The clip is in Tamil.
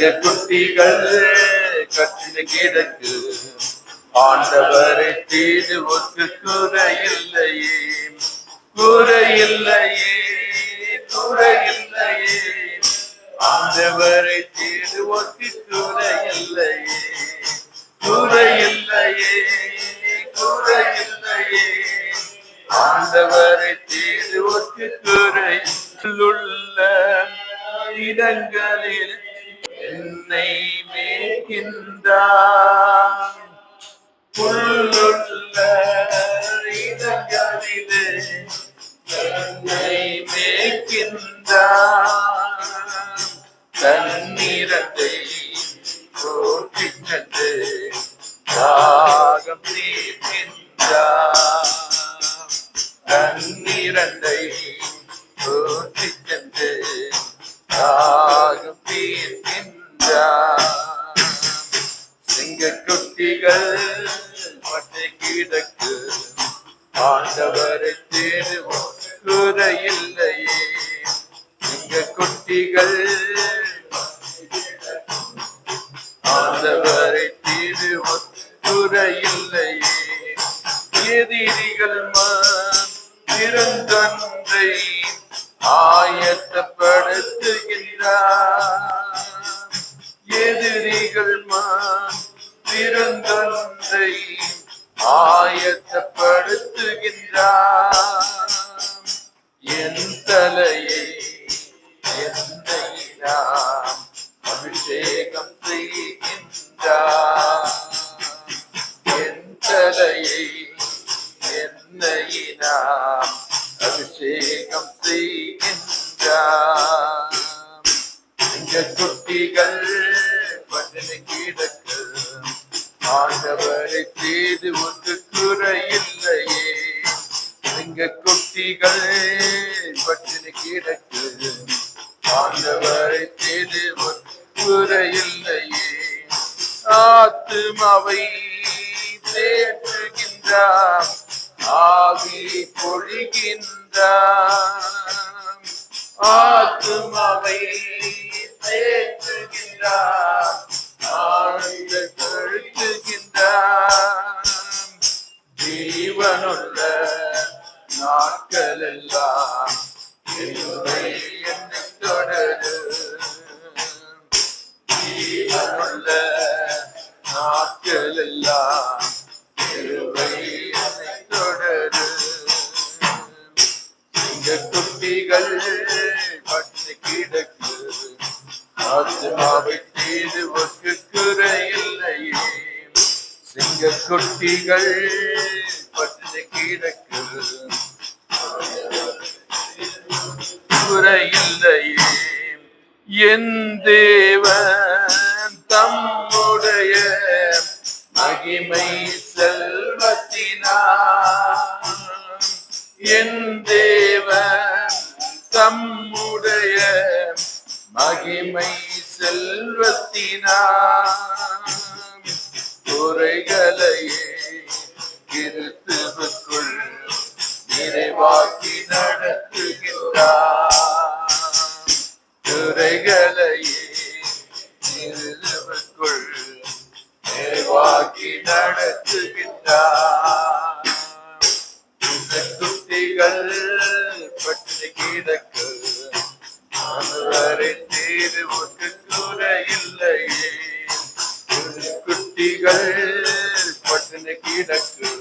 சிங்க குட்டிகள் கட்டின கிடக்கு ஆண்டவரை தீடுவோக்கு குறையில்லையே. குறையில்லையே குறையில்லையே. ஆண்டவரை தேடுவோக்கு குறையில்லையே. குறையில்லையே குறையில்லையே. ஆண்டவரை தேடுவோக்கு குறை உள்ள இடங்களில் என்னை மேய்க்கின்றான் புல்லுள்ள இடங்களிலே என்னை மேய்க்கின்றான் தண்ணீரத்தை ஓட்டிச்சென்று தாகம் தீர்க்கின்றான் தண்ணீரண்டை ஓட்டிச்சென்று கிளிகள் பட்டை கிடக்கு ஆண்டவரை தேடுவோம் குறையில்லையே குட்டிகள் ஆண்டவரை தேடுவோம் குறையில்லையே எதிரிகள் இருந்தொன்றை ஆயத்தப்படுத்துகின்றார். அபிஷேகம் செய்கின்றார் என் தலையை என்னை அபிஷேகம் செய்கின்றார் இந்த குட்டிகள் பட்டினி கிடக்கு ஆண்டவரை செய்து ஒன்று குறையில்லையே இங்க குட்டிகள் பட்டினி கிடக்கு ஆண்டவரை செய்து ஒன்று குறையில்லையே ஆத்துமாவை தேற்றுகின்றார் ஆவி பொழிகின்றார் ஆத்துமாவை தேற்றுகின்றார் ஆழ்ந்த கழுத்துகின்றார் ஜீவனுள்ள நாட்கள் எல்லாம் என்னை தொடரும். ஜீவனுள்ள நாட்கள் எல்லாம் தொடரு. இந்த குட்டிகள் பட்டு கிடக்கு. ஆத்மாவை தீடுவதற்கு குறையில்லையே சிங்க குட்டிகள் பட்டு கிடக்கு. குறையில்லையே என் தேவன் தம்முடைய மகிமை செல்வத்தினார் என் தேவன் தம்முடைய மகிமை செல்வத்தினார் குறைகளையே கிறிஸ்துவுக்குள் நிறைவாக்கி நடத்துகின்றார். கிறிஸ்துவுக்குள் நடத்துகின்றார். இந்த குட்டிகள் பட்டு கிடக்கு. அவரை தீர்வுக்கு குறையில்லையே குட்டிகள் பட்டு கிடக்கு.